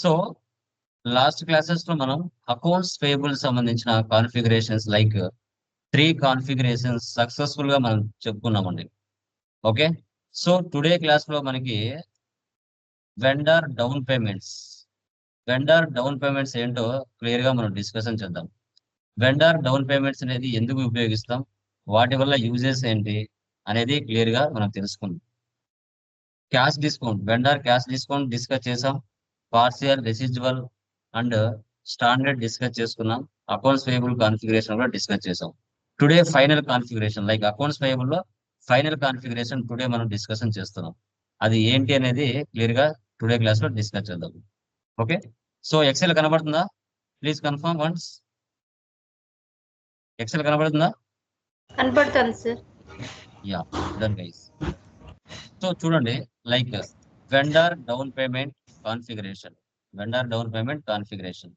So last క్లాసెస్లో మనం accounts payable సంబంధించిన కాన్ఫిగరేషన్స్ లైక్ త్రీ కాన్ఫిగరేషన్స్ సక్సెస్ఫుల్గా మనం చెప్పుకున్నామండి. ఓకే సో టుడే క్లాస్లో మనకి vendor down payments vendor down payments ఏంటో క్లియర్గా మనం డిస్కషన్ చేద్దాం. వెండర్ డౌన్ పేమెంట్స్ అనేది ఎందుకు ఉపయోగిస్తాం? వాటి వల్ల యూజెస్ ఏంటి? అనేది క్లియర్గా మనం తెలుసుకుందాం. Cash discount vendor cash discount discuss చేసాం partial residual and standard discuss చేసుకున్నాం. అకౌంట్స్ పేయబుల్ కాన్ఫిగరేషన్ కూడా డిస్కస్ చేసాం today final configuration like accounts పేయబుల్లో final configuration today మనం డిస్కషన్ చేస్తున్నాం. అది ఏంటి అనేది క్లియర్గా టుడే క్లాస్లో డిస్కస్ చేద్దాం. ఓకే సో ఎక్సెల్ కనబడుతుందా? ప్లీజ్ కన్ఫర్మ్ వన్స్ ఎక్సెల్ కనబడుతుందా? కనపడుతుంది sir. Yeah done guys so చూడండి like vendor down payment configuration vendor down payment configuration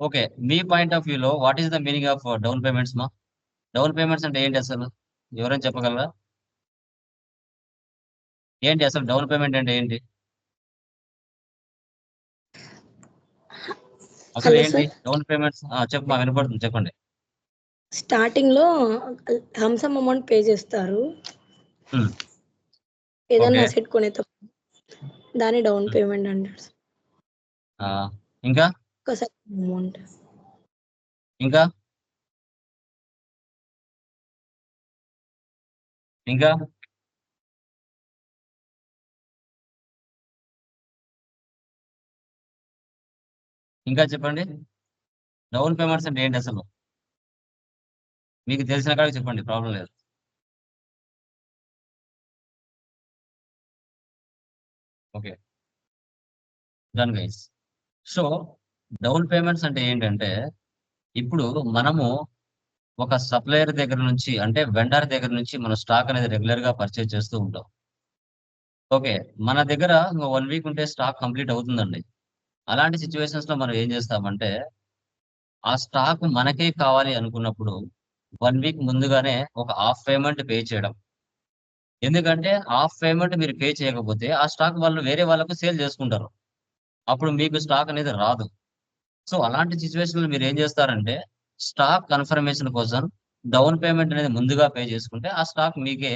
okay me point of వ్యూలో what is the meaning of down payments మా down payments అంటే ఏంటి అసలు? ఎవరైనా చెప్పగలరా? ఏంటి అసలు డౌన్ పేమెంట్ అంటే ఏంటి? అసలు ఏంటి. డౌన్ పేమెంట్స్ చెప్పమా వినపడుతుంది చెప్పండి. స్టార్టింగ్లో హంసమ్ అమౌంట్ పే చేస్తారు. Hmm. ఏదైనా. అసెట్ కొనేటప్పుడు. దాని డౌన్ పేమెంట్ అంటారు ఇంకా? ఒకసారి అమౌంట్. ఇంకా? ఇంకా? ఇంకా చెప్పండి? డౌన్ పేమెంట్స్ అంటే ఏంటి అసలు? మీకు తెలిసిన కాడికి చెప్పండి ప్రాబ్లం లేదు. Okay. Done guys so down payments అంటే ఏంటంటే ఇప్పుడు మనము ఒక సప్లయర్ దగ్గర నుంచి అంటే వెండర్ దగ్గర నుంచి మన స్టాక్ అనేది రెగ్యులర్గా పర్చేజ్ చేస్తూ ఉంటాం. ఓకే. మన దగ్గర వన్ వీక్ ఉంటే స్టాక్ కంప్లీట్ అవుతుందండి. అలాంటి సిచ్యువేషన్స్లో మనం ఏం చేస్తామంటే ఆ స్టాక్ మనకే కావాలి అనుకున్నప్పుడు వన్ వీక్ ముందుగానే ఒక హాఫ్ పేమెంట్ పే చేయడం. ఎందుకంటే హాఫ్ పేమెంట్ మీరు పే చేయకపోతే ఆ స్టాక్ వాళ్ళు వేరే వాళ్ళకు సేల్ చేసుకుంటారు. అప్పుడు మీకు స్టాక్ అనేది రాదు. సో అలాంటి సిచ్యువేషన్లో మీరు ఏం చేస్తారంటే స్టాక్ కన్ఫర్మేషన్ కోసం డౌన్ పేమెంట్ అనేది ముందుగా పే చేసుకుంటే ఆ స్టాక్ మీకే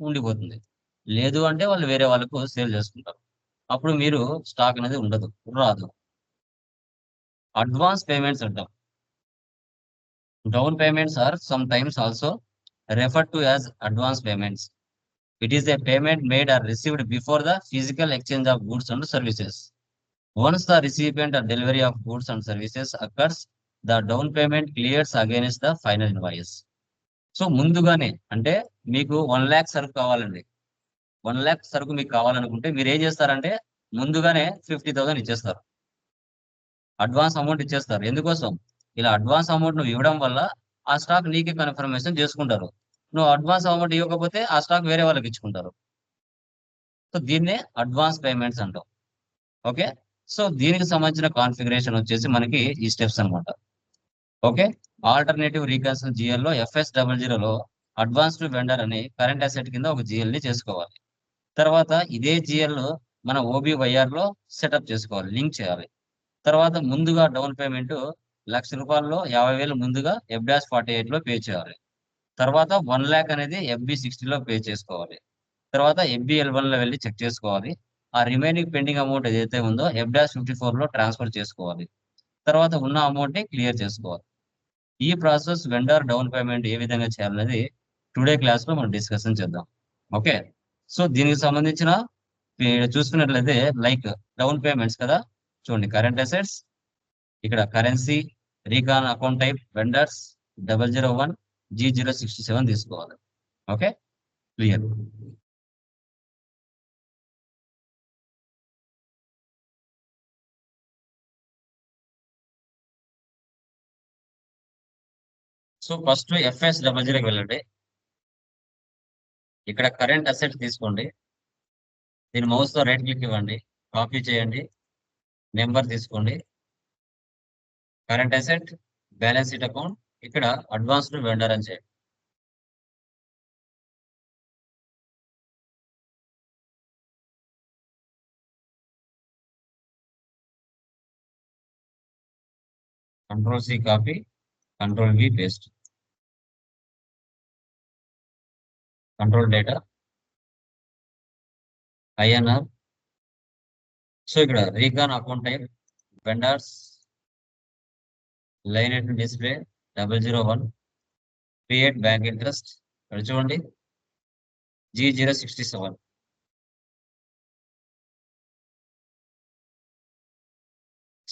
ఉండిపోతుంది. లేదు అంటే వాళ్ళు వేరే వాళ్ళకు సేల్ చేసుకుంటారు. అప్పుడు మీరు స్టాక్ అనేది ఉండదు రాదు. అడ్వాన్స్ పేమెంట్స్ అంటాం. Down payments are sometimes also refer to as advance payments. It is a payment made or received before the physical exchange of goods and services once the recipient or delivery of goods and services occurs the down payment clears against the final invoice so ముందుగానే అంటే మీకు one lakh సరుకు కావాలండి. One lakh సరుకు మీకు కావాలనుకుంటే మీరు ఏం చేస్తారంటే ముందుగానే ఫిఫ్టీ థౌసండ్ ఇచ్చేస్తారు. అడ్వాన్స్ అమౌంట్ ఇచ్చేస్తారు. ఎందుకోసం? ఇలా అడ్వాన్స్ అమౌంట్ నువ్వు ఇవ్వడం వల్ల ఆ స్టాక్ నీకే కన్ఫర్మేషన్ చేసుకుంటారు. నువ్వు అడ్వాన్స్ అమౌంట్ ఇవ్వకపోతే ఆ స్టాక్ వేరే వాళ్ళకి ఇచ్చుకుంటారు. సో దీన్నే అడ్వాన్స్ పేమెంట్స్ అంటాం. ఓకే? సో దీనికి సంబంధించిన కాన్ఫిగరేషన్ వచ్చేసి మనకి ఈ స్టెప్స్ అనమాట ఓకే? ఆల్టర్నేటివ్ రీకన్సల్ జిఎల్లో ఎఫ్ఎస్ డబల్ జీరోలో అడ్వాన్స్డ్ వెండర్ అని కరెంట్ అసెట్ కింద ఒక జిఎల్ని చేసుకోవాలి. తర్వాత ఇదే జిఎల్ మన ఓబివైఆర్లో సెటప్ చేసుకోవాలి లింక్ చేయాలి. తర్వాత ముందుగా డౌన్ పేమెంట్ లక్ష రూపాయల్లో యాభై వేలు ముందుగా ఎఫ్ డాష్ ఫార్టీ ఎయిట్లో పే చేయాలి. తర్వాత వన్ ల్యాక్ అనేది ఎఫ్బి సిక్స్టీలో పే చేసుకోవాలి. తర్వాత ఎఫ్బి ఎల్వన్లో వెళ్ళి చెక్ చేసుకోవాలి. ఆ రిమైనింగ్ పెండింగ్ అమౌంట్ ఏదైతే ఉందో ఎఫ్ డాష్ ఫిఫ్టీ ఫోర్లో ట్రాన్స్ఫర్ చేసుకోవాలి. తర్వాత ఉన్న అమౌంట్ని క్లియర్ చేసుకోవాలి. ఈ ప్రాసెస్ వెండర్ డౌన్ పేమెంట్ ఏ విధంగా చేయాలనేది టుడే క్లాస్లో మనం డిస్కషన్ చేద్దాం. ఓకే? సో దీనికి సంబంధించిన చూసుకున్నట్లయితే లైక్ డౌన్ పేమెంట్స్ కదా? చూడండి కరెంట్ అసెట్స్ ఇక్కడ currency recon account type vendors double zero one G zero sixty seven తీసుకోవాలి. Okay clear so first FS double జీరోకి వెళ్ళండి. ఇక్కడ కరెంట్ అసెట్ తీసుకోండి. దీని మౌస్తో రైట్ క్లిక్ ఇవ్వండి. కాపీ చేయండి. నెంబర్ తీసుకోండి. Current asset balance sheet account ఇక్కడ అడ్వాన్స్డ్ వెండర్ అని చేయండి. Control C copy control V paste control data INR so ఇక్కడ recon account type vendors line at display double zero one create bank interest ఇక్కడ చూడండి. G zero sixty seven.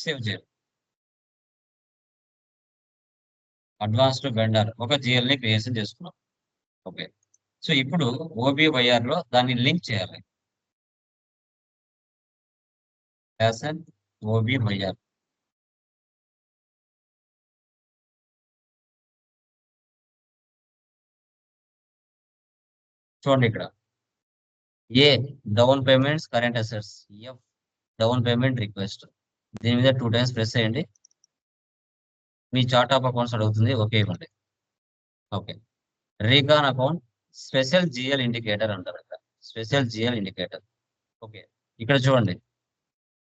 Save చేయండి advanced vendor ఒక జిఎల్ని creation చేసుకున్నాం. Okay. So ఇప్పుడు ఓబివైఆర్లో దాన్ని లింక్ చేయాలి. ఫ్యాషన్ ఓబివైఆర్. చూడండి ఇక్కడ. A down payments current assets F down payment request దీని మీద టూ టైమ్స్ ప్రెస్ చేయండి. మీ చార్ట్ ఆఫ్ అకౌంట్స్ అడుగుతుంది. ఓకే ఇవ్వండి. Okay recon account special GL indicator అంటారు ఇక్కడ. స్పెషల్ జిఎల్ ఇండికేటర్ ఓకే ఇక్కడ చూడండి.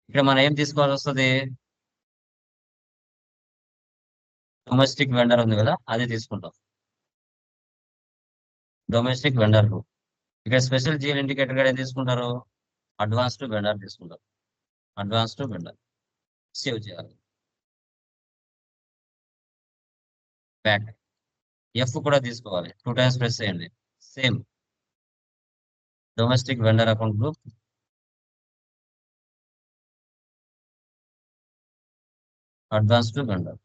ఇక్కడ మనం ఏం తీసుకోవాల్సి వస్తుంది? డొమెస్టిక్ వెండర్ ఉంది కదా అది తీసుకుంటాం. డొమెస్టిక్ వెండర్ ఇక్కడ స్పెషల్ జిఎల్ ఇండికేటర్ కూడా ఏం తీసుకుంటారు? అడ్వాన్స్డ్ వెండర్ తీసుకుంటారు. అడ్వాన్స్డ్ వెండర్ సేవ్ చేయాలి. బ్యాక్ ఎఫ్ కూడా తీసుకోవాలి. టూ టైమ్స్ ప్రెస్ చేయండి. Same domestic vendor account group advanced vendor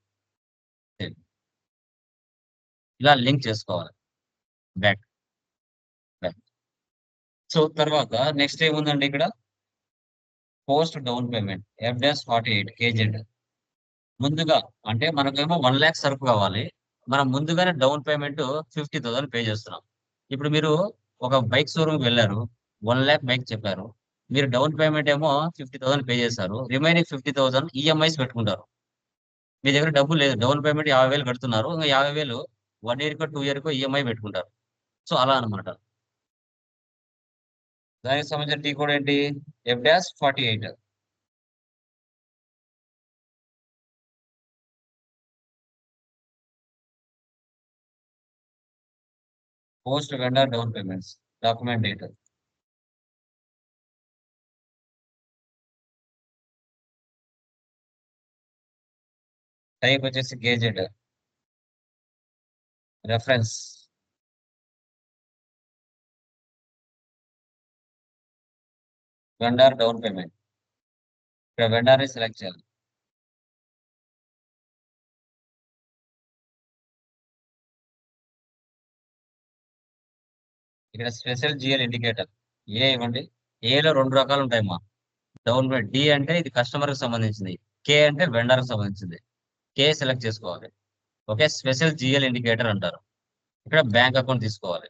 ఇలా లింక్ చేసుకోవాలి. బ్యాక్ సో తర్వాత నెక్స్ట్ ఏముందండి ఇక్కడ? Post down payment F F dash forty eight KZ ముందుగా అంటే మనకేమో వన్ ల్యాక్ సరుకు కావాలి. మనం ముందుగానే down payment fifty thousand pay చేస్తున్నాం. ఇప్పుడు మీరు ఒక బైక్ షోరూమ్కి వెళ్ళారు వన్ ల్యాక్ బైక్ చెప్పారు. మీరు డౌన్ పేమెంట్ ఏమో ఫిఫ్టీ థౌసండ్ పే చేశారు. రిమైనింగ్ ఫిఫ్టీ థౌసండ్ ఈఎంఐస్ పెట్టుకుంటారు. మీ దగ్గర డబ్బు లేదు. డౌన్ పేమెంట్ యాభై వేలు కడుతున్నారు. ఇంకా యాభై వేలు వన్ ఇయర్కో టూ ఇయర్కో ఈఎంఐ పెట్టుకుంటారు. సో అలా అనమాట దానికి సంబంధించిన టీ కోడ్ ఏంటి F dash forty eight post vendor down payments document date type వచ్చేసి KZ reference vendor down payment ఇక్కడ వెండర్ని సెలెక్ట్ చేయాలి. ఇక్కడ స్పెషల్ జిఎల్ ఇండికేటర్ ఏ ఇవ్వండి. ఏలో రెండు రకాలు ఉంటాయమ్మా డౌన్ పేమెంట్ డి అంటే ఇది కస్టమర్కి సంబంధించింది. కే అంటే వెండర్కి సంబంధించింది. కే సెలెక్ట్ చేసుకోవాలి. ఓకే స్పెషల్ జిఎల్ ఇండికేటర్ అంటారు. ఇక్కడ బ్యాంక్ అకౌంట్ తీసుకోవాలి.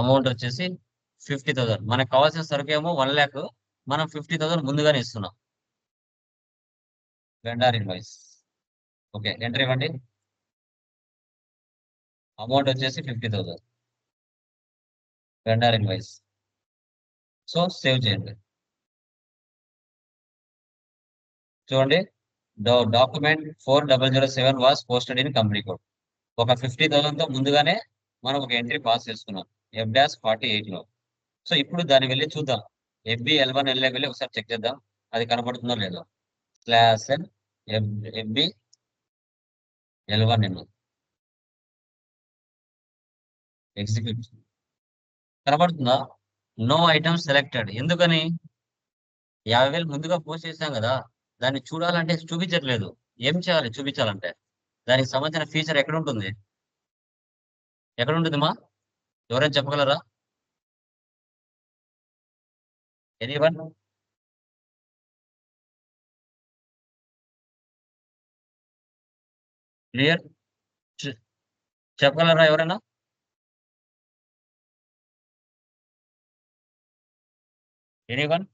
అమౌంట్ వచ్చేసి ఫిఫ్టీ థౌసండ్. మనకు కావాల్సిన సరుకు ఏమో వన్ ల్యాక్. మనం ఫిఫ్టీ థౌసండ్ ముందుగానే ఇస్తున్నాం. వెండార్ ఇన్వాయిస్ ఓకే ఎంట్రీ ఇవ్వండి. అమౌంట్ వచ్చేసి fifty thousand. Vendor invoice so save చేయండి. చూడండి. Document four double zero seven was posted in company code. ఒక ఫిఫ్టీ థౌసండ్తో ముందుగానే మనం ఒక ఎంట్రీ పాస్ చేసుకున్నాం. ఎఫ్ డాష్ ఫార్టీ ఎయిట్లో. సో ఇప్పుడు దాన్ని వెళ్ళి చూద్దాం. ఎఫ్బి ఎల్ వన్ ఎల్ఏ వెళ్ళి ఒకసారి చెక్ చేద్దాం. అది కనబడుతుందో లేదో. Slash N FB L one N execute కనబడుతుందా? నో ఐటమ్ సెలెక్టెడ్ ఎందుకని? యాభై వేలు ముందుగా పోస్ట్ చేసాం కదా. దాన్ని చూడాలంటే చూపించట్లేదు. ఏం చేయాలి చూపించాలంటే? దానికి సంబంధించిన ఫీచర్ ఎక్కడ ఉంటుంది? ఎక్కడ ఉంటుంది మా ఎవరైనా చెప్పగలరా? ఎనీవన్ క్లియర్ చెప్పగలరా ఎవరైనా? ఎనీవన్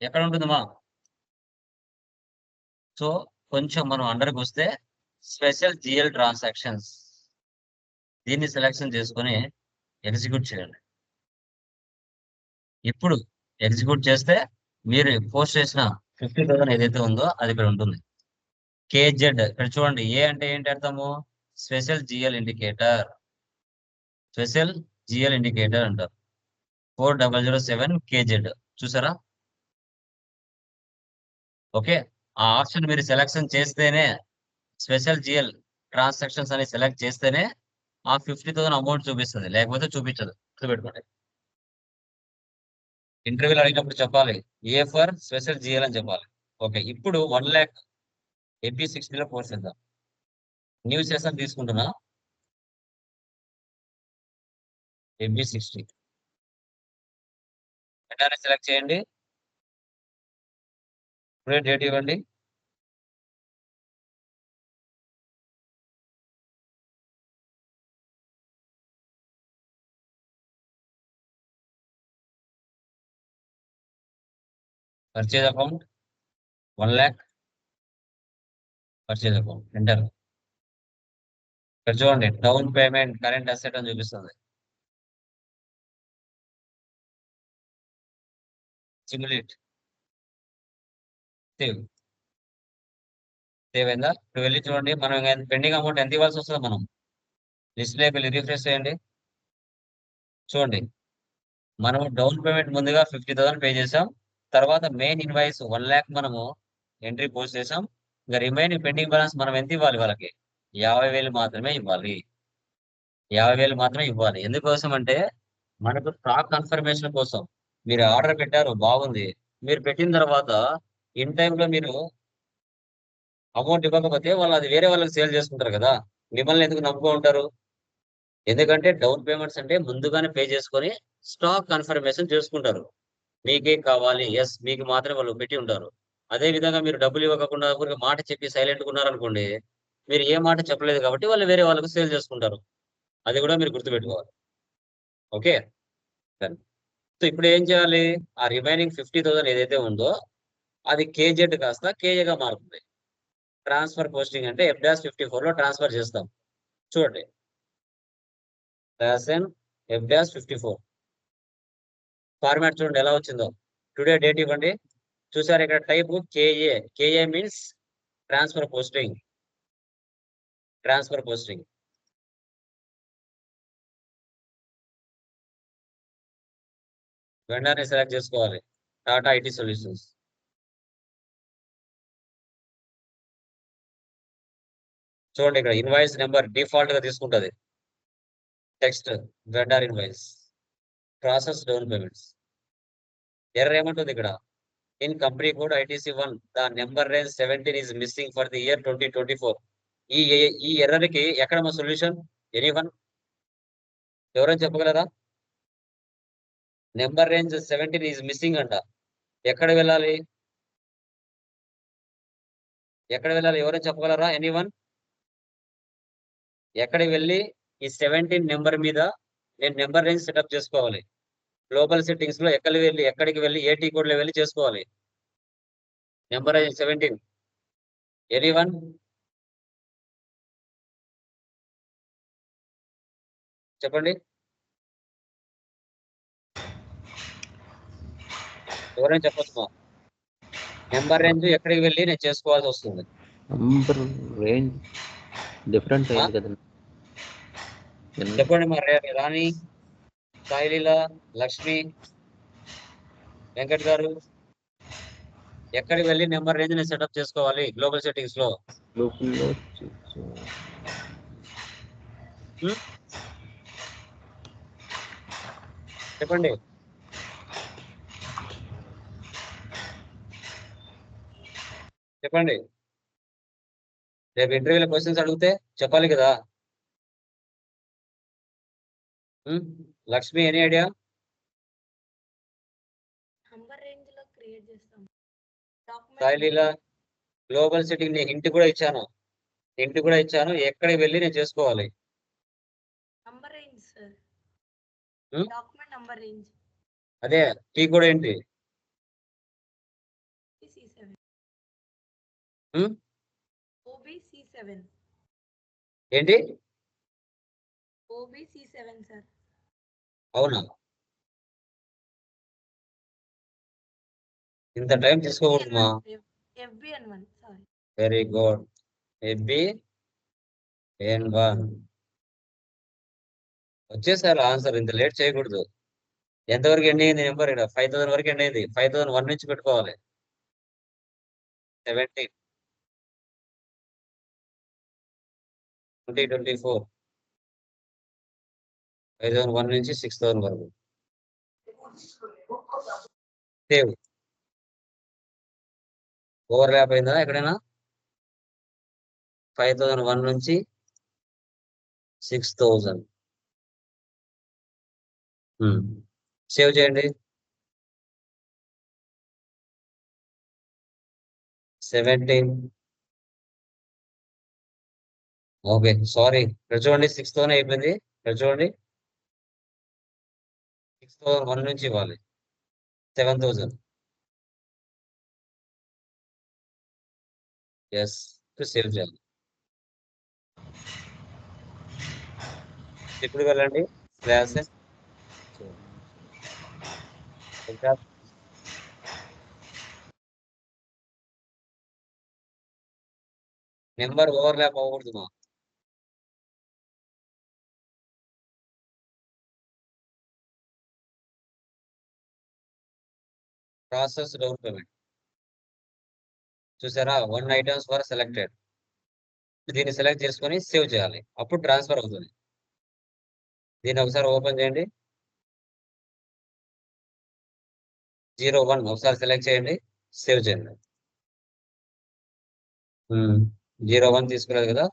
ఎక్కడ ఉంటుందమ్మా? సో కొంచెం మనం అండర్కి వస్తే స్పెషల్ జిఎల్ ట్రాన్సాక్షన్స్. దీన్ని సెలెక్షన్ చేసుకొని ఎగ్జిక్యూట్ చేయండి. ఇప్పుడు ఎగ్జిక్యూట్ చేస్తే మీరు పోస్ట్ చేసిన ఫిఫ్టీ థౌసండ్ ఏదైతే ఉందో అది ఇక్కడ ఉంటుంది. కేజెడ్ ఇక్కడ చూడండి ఏ అంటే ఏంటి అర్థము? Special GL indicator. Special GL indicator అంటారు. Four double zero seven KZ. చూసారా? ఓకే ఆ ఆప్షన్ మీరు సెలెక్షన్ చేస్తేనే స్పెషల్ జిఎల్ ట్రాన్సాక్షన్స్ అని సెలెక్ట్ చేస్తేనే ఆ ఫిఫ్టీ థౌసండ్ అమౌంట్ చూపిస్తుంది. లేకపోతే చూపించదు. గుర్తుపెట్టుకోండి. ఇంటర్వ్యూలో అడిగినప్పుడు చెప్పాలి. ఏ ఫర్ స్పెషల్ జిఎల్ అని చెప్పాలి. ఓకే ఇప్పుడు వన్ ల్యాక్ ఎబి సిక్స్టీలో కోర్స్ ఇద్దాం న్యూ సెషన్ తీసుకుంటున్నా. ఎబి సిక్స్టీ సెలెక్ట్ చేయండి. ఇప్పుడే డేట్ ఇవ్వండి. Purchase account one lakh purchase account enter ఇక్కడ చూడండి డౌన్ పేమెంట్ కరెంట్ అసెట్ అని చూపిస్తుంది. సిమ్యులేట్ సేవ్ సేవ్ అయిందా? ఇప్పుడు వెళ్ళి చూడండి మనం పెండింగ్ అమౌంట్ ఎంత ఇవ్వాల్సి వస్తుంది మనం. డిస్ప్లే వెళ్ళి రిఫ్రెష్ చేయండి. చూడండి మనం డౌన్ పేమెంట్ ముందుగా ఫిఫ్టీ థౌసండ్ పే చేసాం తర్వాత మెయిన్ ఇన్వాయిస్ వన్ ల్యాక్ మనము ఎంట్రీ పోస్ట్ చేసాం. ఇంకా రిమైనింగ్ పెండింగ్ బ్యాలెన్స్ మనం ఎంత ఇవ్వాలి వాళ్ళకి? యాభై వేలు మాత్రమే ఇవ్వాలి. యాభై వేలు మాత్రమే ఇవ్వాలి. ఎందుకోసం అంటే మనకు స్టాక్ కన్ఫర్మేషన్ కోసం మీరు ఆర్డర్ పెట్టారు బాగుంది. మీరు పెట్టిన తర్వాత ఇన్ టైంలో మీరు అమౌంట్ ఇవ్వకపోతే వాళ్ళు అది వేరే వాళ్ళకి సేల్ చేసుకుంటారు కదా. మిమ్మల్ని ఎందుకు నమ్ముకో ఉంటారు? ఎందుకంటే డౌన్ పేమెంట్స్ అంటే ముందుగానే పే చేసుకొని స్టాక్ కన్ఫర్మేషన్ చేసుకుంటారు. మీకే కావాలి ఎస్ మీకు మాత్రమే వాళ్ళు పెట్టి ఉంటారు. అదే విధంగా మీరు డబ్బులు ఇవ్వకుండా మాట చెప్పి సైలెంట్ ఉన్నారనుకోండి మీరు ఏ మాట చెప్పలేదు కాబట్టి వాళ్ళు వేరే వాళ్ళకు సేల్ చేసుకుంటారు. అది కూడా మీరు గుర్తుపెట్టుకోవాలి. ఓకే సో ఇప్పుడు ఏం చేయాలి? ఆ రిమైనింగ్ ఫిఫ్టీ థౌసండ్ ఏదైతే ఉందో అది కేజెడ్ కాస్త కేజేగా మారుతుంది. ట్రాన్స్ఫర్ పోస్టింగ్ అంటే ఎఫ్ డాష్ ఫిఫ్టీ ఫోర్లో ట్రాన్స్ఫర్ చేస్తాం. చూడండి. F dash fifty four format చూడండి ఎలా వచ్చిందో. టుడే డేట్ ఇవ్వండి. చూసారు ఇక్కడ type KA KA means transfer posting transfer posting వెండర్ని select చేసుకోవాలి. టాటా ఐటీ సొల్యూషన్స్ చూడండి ఇక్కడ ఇన్వాయిస్ నెంబర్ డిఫాల్ట్గా తీసుకుంటది. Text vendor invoice process down payments ఎర్ర ఏమంటుంది ఇక్కడ? In company code ITC one the number range seventeen is missing for the year twenty twenty four ఈ ఈ ఎర్రర్కి ఎక్కడ మా సొల్యూషన్ ఎనీ వన్ ఎవరైనా చెప్పగలరా? Number range seventeen is missing అంట. ఎక్కడ వెళ్ళాలి? ఎక్కడ వెళ్ళాలి? ఎవరైనా చెప్పగలరా? ఎనీ వన్ ఎక్కడికి వెళ్ళి ఈ సెవెంటీన్ నెంబర్ మీద నేను నెంబర్ రేంజ్ సెటప్ చేసుకోవాలి. గ్లోబల్ సెట్టింగ్స్లో ఎక్కడికి వెళ్ళి ఎక్కడికి వెళ్ళి ఏటీ కోడ్లో వెళ్ళి చేసుకోవాలి. Number range seventeen any one చెప్పండి. ఎవరైనా చెప్పొచ్చు నెంబర్ రేంజ్ ఎక్కడికి వెళ్ళి నేను చేసుకోవాల్సి వస్తుంది. Number range different? అయింది కదండి. చెప్పండి మరి రాణి సాయిలీల లక్ష్మి వెంకట్ గారు. ఎక్కడికి వెళ్ళి నెంబర్ రేంజ్ నేను సెటప్ చేసుకోవాలి గ్లోబల్ సెట్టింగ్స్లో చెప్పండి. చెప్పండి. రేపు ఇంటర్వ్యూలో క్వశ్చన్స్ అడిగితే చెప్పాలి కదా? Lakshmi any idea? నంబర్ రేంజ్లో క్రియేట్ చేస్తాం. సాయిలీల గ్లోబల్ సెట్టింగ్ నేను ఇంటి కూడా ఇచ్చాను. ఇంటి కూడా ఇచ్చాను. ఎక్కడికి వెళ్ళి నేను చేసుకోవాలి? Number range sir? Document number range. అదే టీ కూడా ఏంటి? ఏంటి? OB C seven sir. అవునా? ఇంత టైం తీసుకోకూడదు మా ఎఫ్బి అని one sorry. Very good. FB N one. వచ్చేసారు ఆన్సర్ ఇంత లేట్ చేయకూడదు. ఎంతవరకు ఎండ్ అయింది నెంబర్ ఇక్కడ? ఫైవ్ థౌసండ్ వరకు ఎండ్ అయింది. ఫైవ్ థౌసండ్ వన్ నుంచి పెట్టుకోవాలి. Seventeen. Twenty twenty four. Five thousand one నుంచి సిక్స్ థౌసండ్ వరకు. సేవ్. ఓవర్ ల్యాప్ అయిందా ఎక్కడైనా? ఫైవ్ థౌసండ్ వన్ నుంచి సిక్స్ థౌసండ్. సేవ్ చేయండి. సెవెంటీన్. Okay sorry. ఇక్కడ చూడండి సిక్స్ థౌసండ్ అయిపోయింది. ఇక్కడ చూడండి. సిక్స్ థౌసండ్ వన్ నుంచి ఇవ్వాలి. Seven thousand. ఎస్ సేవ్ చేయాలి ఇప్పుడు వెళ్ళండి. క్లాస్ ఇంకా? నెంబర్ ఓవర్లాప్ అవ్వకూడదు మా ప్రాసెస్ డౌన్ పేమెంట్ చూసారా? One items for selected. దీన్ని సెలెక్ట్ చేసుకొని సేవ్ చేయాలి. అప్పుడు ట్రాన్స్ఫర్ అవుతుంది. దీన్ని ఒకసారి ఓపెన్ చేయండి. జీరో వన్ ఒకసారి సెలెక్ట్ చేయండి. సేవ్ చేయండి. జీరో వన్ తీసుకురాదు కదా?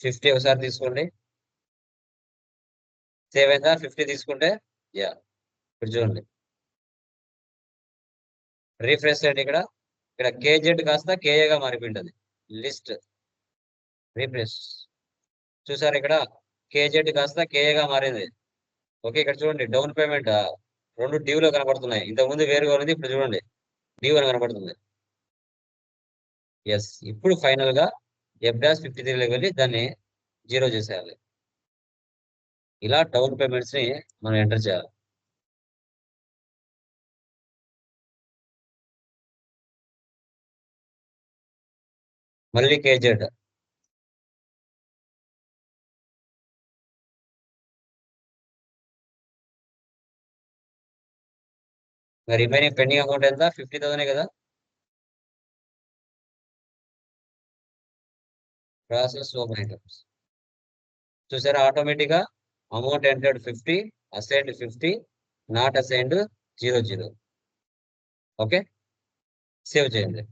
ఫిఫ్టీ ఒకసారి తీసుకోండి. సేవ్ అయిందా ఫిఫ్టీ తీసుకుంటే? యా. ఇప్పుడు చూడండి. రీఫ్రెష్ చేయండి ఇక్కడ. ఇక్కడ కేజెడ్ కాస్త కేఏగా మారిపోయింది లిస్ట్. రీఫ్రెష్. చూసారు ఇక్కడ? కేజెడ్ కాస్త కేఏగా మారింది. ఓకే ఇక్కడ చూడండి. Down payment. రెండు డ్యూలో కనపడుతున్నాయి ఇంతకుముందు వేరుగా ఉంది ఇప్పుడు చూడండి. డ్యూ అని కనపడుతుంది ఎస్ ఇప్పుడు ఫైనల్గా ఎఫ్ డాష్ ఫిఫ్టీ త్రీలోకి వెళ్ళి దాన్ని జీరో చేసేయాలి. ఇలా డౌన్ పేమెంట్స్ని మనం ఎంటర్ చేయాలి. మళ్ళీ కేజెడ్ రిమైనింగ్ పెండింగ్ అమౌంట్ ఎంత? ఫిఫ్టీ థౌసండ్ కదా? ప్రాసెస్ ఓపెన్ ఐటమ్స్ చూసారా ఆటోమేటిక్గా amount entered fifty assigned fifty not assigned zero zero. Okay? Save చేయండి.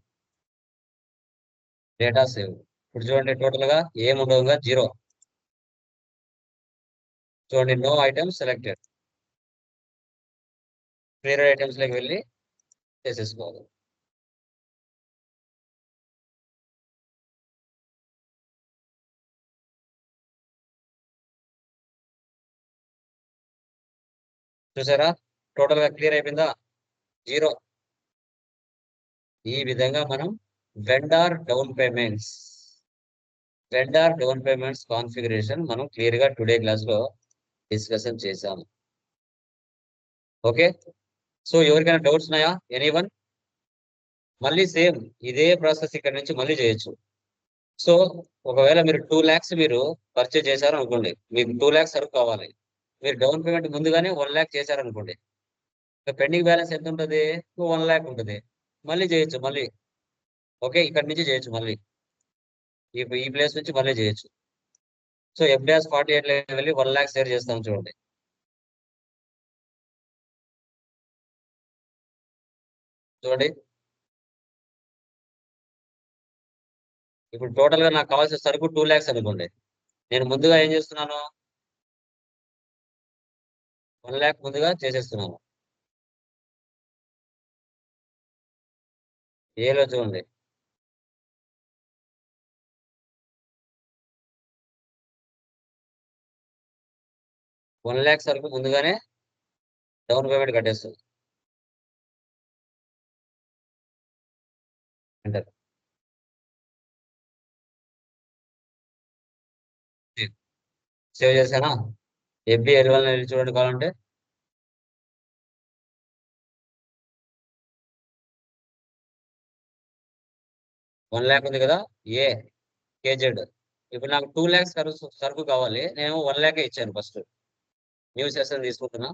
Data save. ఇప్పుడు చూడండి టోటల్గా ఏం ఉండవుగా? జీరో. చూడండి నో ఐటమ్ సెలెక్టెడ్. క్లియర్ ఐటమ్స్లోకి వెళ్ళి చేసేసుకోవాలి. చూసారా? టోటల్గా క్లియర్ అయిపోయిందా? జీరో ఈ విధంగా మనం vendor down payments vendor down payments configuration మనం క్లియర్గా టుడే క్లాస్లో డిస్కషన్ చేశాము ఓకే సో ఎవరికైనా డౌట్స్ ఉన్నాయా? ఎనీ వన్ మళ్ళీ సేమ్ ఇదే ప్రాసెస్ ఇక్కడ నుంచి మళ్ళీ చేయొచ్చు. సో ఒకవేళ మీరు టూ ల్యాక్స్ మీరు పర్చేజ్ చేశారు అనుకోండి మీకు టూ ల్యాక్స్ సరుకు కావాలి. మీరు డౌన్ పేమెంట్ ముందుగానే వన్ ల్యాక్ చేశారనుకోండి. పెండింగ్ బ్యాలెన్స్ ఎంత ఉంటుంది వన్ ల్యాక్ ఉంటుంది. మళ్ళీ చేయొచ్చు మళ్ళీ. ఓకే ఇక్కడ నుంచి చేయొచ్చు మళ్ళీ. ఈ ఈ ప్లేస్ నుంచి మళ్ళీ చేయొచ్చు. సో ఎఫ్డిఎస్ ఫార్టీ ఎయిట్ వెళ్ళి వన్ ల్యాక్ షేర్ చేస్తాం చూడండి. చూడండి. ఇప్పుడు టోటల్గా నాకు కావాల్సిన సరుకు టూ ల్యాక్స్ అనుకోండి. నేను ముందుగా ఏం చేస్తున్నాను? వన్ ల్యాక్ ముందుగా చేసేస్తున్నాను. ఏలో చూడండి. వన్ ల్యాక్ సరుకు ముందుగానే డౌన్ పేమెంట్ కట్టేస్తుంది. అంటారు సేవ్ చేశానా? ఎఫ్బి ఎలివన్ వెళ్ళి చూడండి కావాలంటే వన్ ల్యాక్ ఉంది కదా? A KZ. ఇప్పుడు నాకు టూ ల్యాక్స్ సరుకు సరుకు కావాలి. నేను వన్ ల్యాకే ఇచ్చాను ఫస్ట్. న్యూ సెషన్ తీసుకుంటున్నా.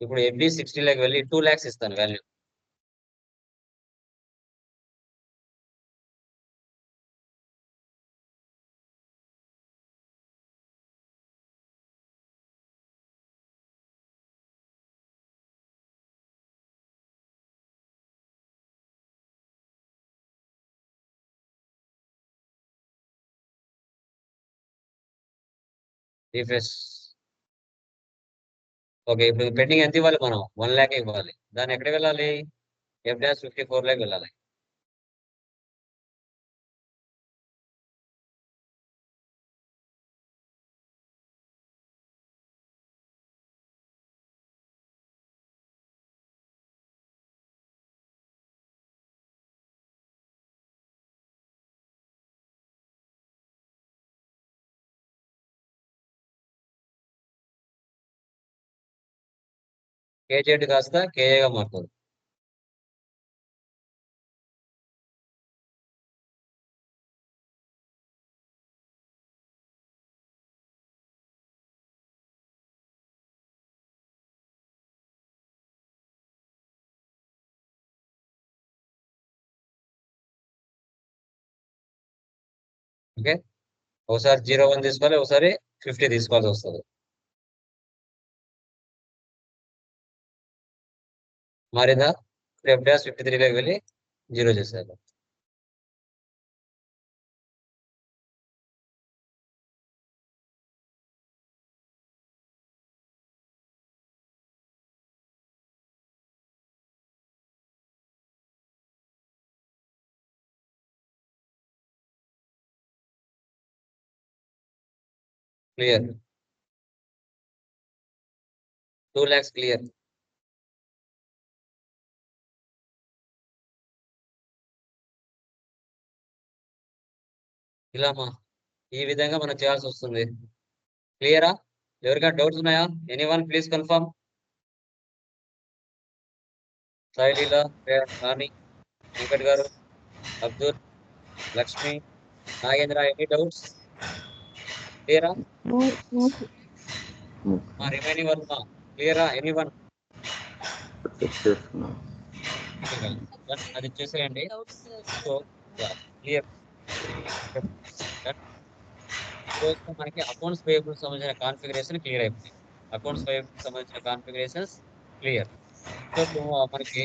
ఇప్పుడు ఎఫ్బి సిక్స్టీ ల్యాక్ వెళ్ళి టూ ల్యాక్స్ ఇస్తాను వాల్యూ. రీఫ్రెష్ ఓకే ఇప్పుడు పెండింగ్ ఎంత ఇవ్వాలి మనం? వన్ ల్యాక్ ఇవ్వాలి. దాన్ని ఎక్కడ వెళ్ళాలి? F dash fifty four lakh వెళ్ళాలి. కేజెడ్ కాస్త కేఏగా మారుతుంది ఓకే ఒకసారి జీరో వన్ తీసుకోవాలి ఒకసారి ఫిఫ్టీ తీసుకోవాల్సి వస్తుంది. మారిందా? ఎఫ్ డాష్ ఫిఫ్టీ త్రీలోకి వెళ్ళి జీరో చేసేయాలి. క్లియర్. టూ ల్యాక్స్ క్లియర్ ఇలామా ఈ విధంగా మనం చేయాల్సి వస్తుంది. క్లియరా ఎవరికైనా డౌట్స్ ఉన్నాయా? Any one please confirm Saileela Rani Venkat garu Abdul Lakshmi Nagendra any doubts క్లియరా మా రిమైనింగ్ వర్క్ క్లియరా ఎనీ వన్ చెక్ చేస్తున్నాం అది చేసేయండి Doubts, sir. సో క్లియర్ రోజు మనకి అకౌంట్స్ పేయబుల్ సంబంధించిన కాన్ఫిగరేషన్ క్లియర్ అయిపోయింది అకౌంట్స్ పేయబుల్ సంబంధించిన కాన్ఫిగరేషన్స్ క్లియర్ సో మనకి